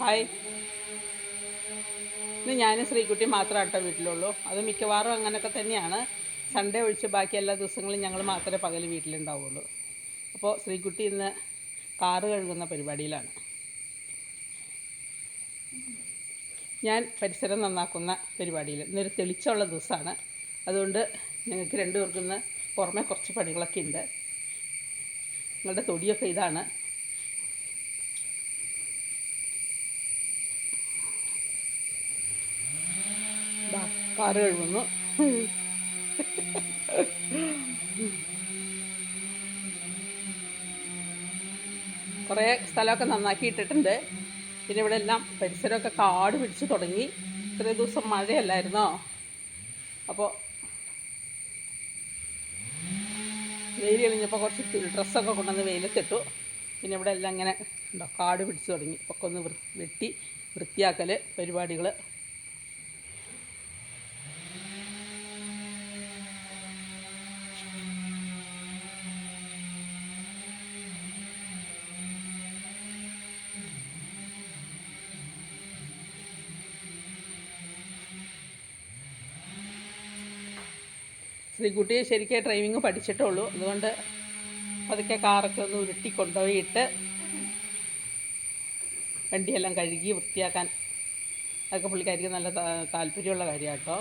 Hi. ഇന്ന് ഞാനും ശ്രീകുട്ടി മാത്രമേ കേട്ടോ വീട്ടിലുള്ളൂ. അത് മിക്കവാറും അങ്ങനെയൊക്കെ തന്നെയാണ്. സൺഡേ ഒഴിച്ച് ബാക്കി എല്ലാ ദിവസങ്ങളും ഞങ്ങൾ മാത്രമേ പകൽ വീട്ടിലുണ്ടാവുള്ളൂ. അപ്പോൾ ശ്രീകുട്ടി ഇന്ന് കാറ് കഴുകുന്ന പരിപാടിയിലാണ്. ഞാൻ പരിസരം നന്നാക്കുന്ന പരിപാടിയിൽ ഇന്നൊരു തെളിച്ചമുള്ള ദിവസമാണ്. അതുകൊണ്ട് ഞങ്ങൾക്ക് രണ്ടുപേർക്കും ഇന്ന് പുറമെ കുറച്ച് പണികളൊക്കെ ഉണ്ട്. നിങ്ങളുടെ തൊടിയൊക്കെ ഇതാണ്. കാറ് കഴുകുന്നു. കുറേ സ്ഥലമൊക്കെ നന്നാക്കി ഇട്ടിട്ടുണ്ട് പിന്നെ ഇവിടെ എല്ലാം പരിസരമൊക്കെ കാട് പിടിച്ച് തുടങ്ങി. ഇത്രയും ദിവസം മഴയല്ലായിരുന്നോ? അപ്പോൾ വെയിൽ കഴിഞ്ഞപ്പോൾ കുറച്ച് ഡ്രസ്സൊക്കെ കൊണ്ടുവന്ന് വെയിലത്തിട്ടു. പിന്നെ ഇവിടെ എല്ലാം ഇങ്ങനെ ഉണ്ടോ കാട് പിടിച്ച് തുടങ്ങി. ഒക്കെ ഒന്ന് വെട്ടി വൃത്തിയാക്കൽ പരിപാടികൾ ശ്രീകുട്ടി ശരിക്കും ഡ്രൈവിങ് പഠിച്ചിട്ടുള്ളൂ. അതുകൊണ്ട് പതുക്കെ കാറൊക്കെ ഒന്ന് ഉരുട്ടി കൊണ്ടുപോയിട്ട് വണ്ടിയെല്ലാം കഴുകി വൃത്തിയാക്കാൻ. അതൊക്കെ പുള്ളിക്കാരിക്ക് നല്ല താല്പര്യമുള്ള കാര്യമാണ് കേട്ടോ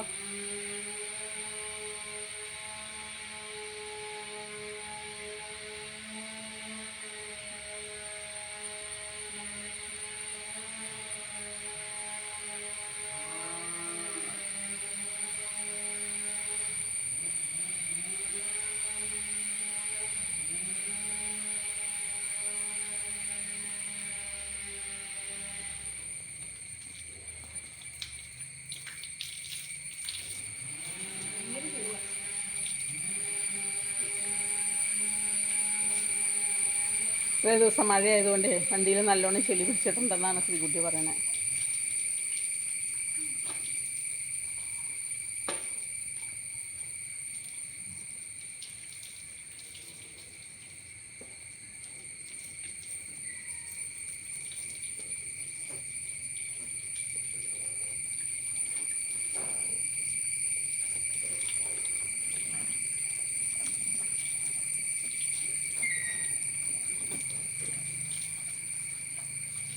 ഇത്രയും ദിവസം മഴയായതുകൊണ്ട് വണ്ടിയിൽ നല്ലോണം ചെളി പിടിച്ചിട്ടുണ്ടെന്നാണ് ശ്രീകുട്ടി പറയുന്നത്